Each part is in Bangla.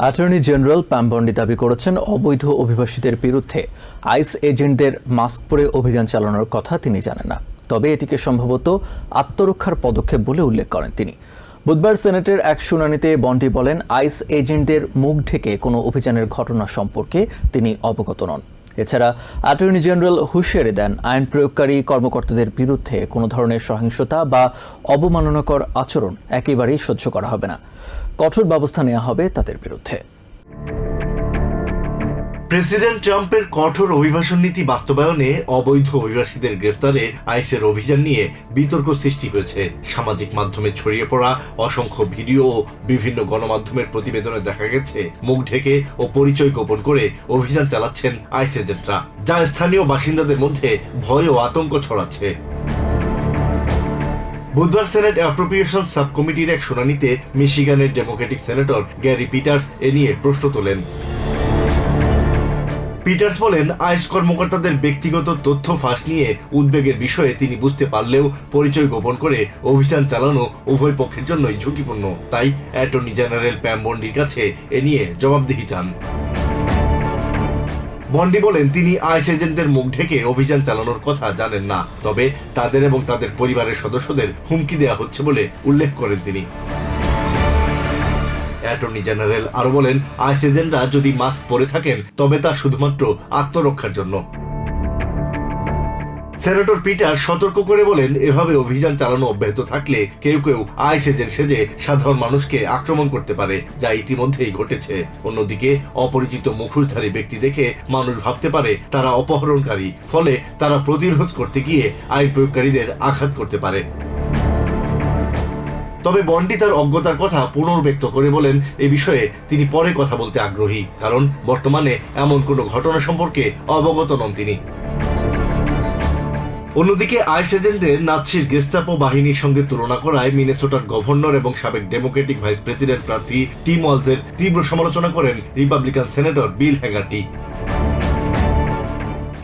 অ্যাটর্নি জেনারেল প্যামবন্ডি দাবি করেছেন অবৈধ অভিবাসীদের বিরুদ্ধে আইস এজেন্টদের মাস্ক পরে অভিযান চালানোর কথা তিনি জানেন না। তবে এটিকে সম্ভবত আত্মরক্ষার পদক্ষেপ বলে উল্লেখ করেন তিনি। বুধবার সেনেটের এক শুনানিতে বন্ডি বলেন, আইস এজেন্টদের মুখ ঢেকে কোনো অভিযানের ঘটনা সম্পর্কে তিনি অবগত নন। এছাড়া অ্যাটর্নি জেনারেল হুঁশিয়ারি দেন, আইন প্রয়োগকারী কর্মকর্তাদের বিরুদ্ধে কোনো ধরনের সহিংসতা বা অবমাননাকর আচরণ একেবারেই সহ্য করা হবে না। কঠোর ব্যবস্থা নেওয়া হবে তাদের বিরুদ্ধে। প্রেসিডেন্ট ট্রাম্পের কঠোর অভিবাসন নীতি বাস্তবায়নে অবৈধ অভিবাসীদের গ্রেফতারে আইসের অভিযান নিয়ে বিতর্ক সৃষ্টি হয়েছে। সামাজিক মাধ্যমে ছড়িয়ে পড়া অসংখ্য ভিডিও ও বিভিন্ন গণমাধ্যমের প্রতিবেদনে দেখা গেছে, মুখ ঢেকে ও পরিচয় গোপন করে অভিযান চালাচ্ছেন আইস এজেন্টরা। যা স্থানীয় বাসিন্দাদের মধ্যে ভয় ও আতঙ্ক ছড়াচ্ছে। বুধবার সেনেট অ্যাপ্রোপ্রিয়েশন সাব কমিটির এক শুনানিতে মিশিগানের ডেমোক্রেটিক সেনেটর গ্যারি পিটার্স এ নিয়ে প্রশ্ন তোলেন। পিটার্স বলেন আইস কর্মকর্তাদের ব্যক্তিগত তথ্য ফাঁস নিয়ে উদ্বেগের বিষয়ে তিনি বুঝতে পারলেও পরিচয় গোপন করে অভিযান চালানো উভয় পক্ষের জন্যই ঝুঁকিপূর্ণ। তাই অ্যাটর্নি জেনারেল প্যাম বন্ডির কাছে এ নিয়ে জবাবদিহি চান। বন্ডি বলেন, তিনি আইস এজেন্টদের মুখ ঢেকে অভিযান চালানোর কথা জানেন না। তবে তাদের এবং তাদের পরিবারের সদস্যদের হুমকি দেওয়া হচ্ছে বলে উল্লেখ করেন তিনি। অ্যাটর্নি জেনারেল আরও বলেন আইস এজেন্টরা যদি মাস্ক পরে থাকেন, তবে তা শুধুমাত্র আত্মরক্ষার জন্য। সেনেটর পিটার সতর্ক করে বলেন, এভাবে অভিযান চালানো অব্যাহত থাকলে কেউ কেউ আইস এজেন্ট সেজে সাধারণ মানুষকে আক্রমণ করতে পারে, যা ইতিমধ্যেই ঘটেছে। অন্যদিকে, অপরিচিত মুখোশধারী ব্যক্তি দেখে মানুষ ভাবতে পারে তারা অপহরণকারী, ফলে তারা প্রতিরোধ করতে গিয়ে আইন প্রয়োগকারীদের আঘাত করতে পারে। তবে বন্ডি তার অজ্ঞতার কথা পুনর্ব্যক্ত করে বলেন, এ বিষয়ে তিনি পরে কথা বলতে আগ্রহী, কারণ বর্তমানে এমন কোনো ঘটনা সম্পর্কে অবগত নন তিনি। অন্যদিকে আইস এজেন্টদের নাৎসির গেস্তাপো বাহিনীর সঙ্গে তুলনা করায় মিনেসোটার গভর্নর এবং সাবেক ডেমোক্রেটিক ভাইস প্রেসিডেন্ট প্রার্থী টিম ওয়ালসের তীব্র সমালোচনা করেন রিপাবলিকান সেনেটর বিল হ্যাগার্টি।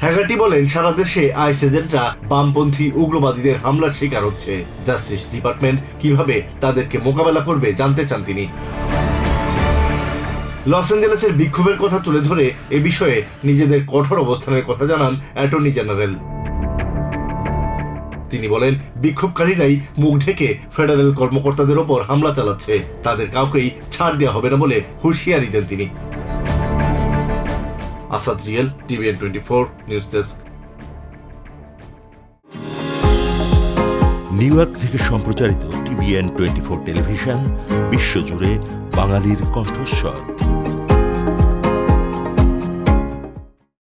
হ্যাগার্টি বলেন, সারা দেশে আইস এজেন্টরা বামপন্থী উগ্রবাদীদের হামলার শিকার হচ্ছে। জাস্টিস ডিপার্টমেন্ট কীভাবে তাদেরকে মোকাবেলা করবে জানতে চান তিনি। লস অ্যাঞ্জেলেসের বিক্ষোভের কথা তুলে ধরে এ বিষয়ে নিজেদের কঠোর অবস্থানের কথা জানান অ্যাটর্নি জেনারেল। তিনি বলেন, বিক্ষোভকারীরাই মুখ ঢেকে ফেডারেল কর্মকর্তাদের ওপর হামলা চালাচ্ছে। তাদের কাউকেই ছাড় দেওয়া হবে না বলে হুঁশিয়ারি দেন তিনি। Asad real, TVN twenty four, news desk. New York থেকে সম্প্রচারিত টিভিএন টোয়েন্টি ফোর টেলিভিশন, বিশ্বজুড়ে বাঙালির কণ্ঠস্বর।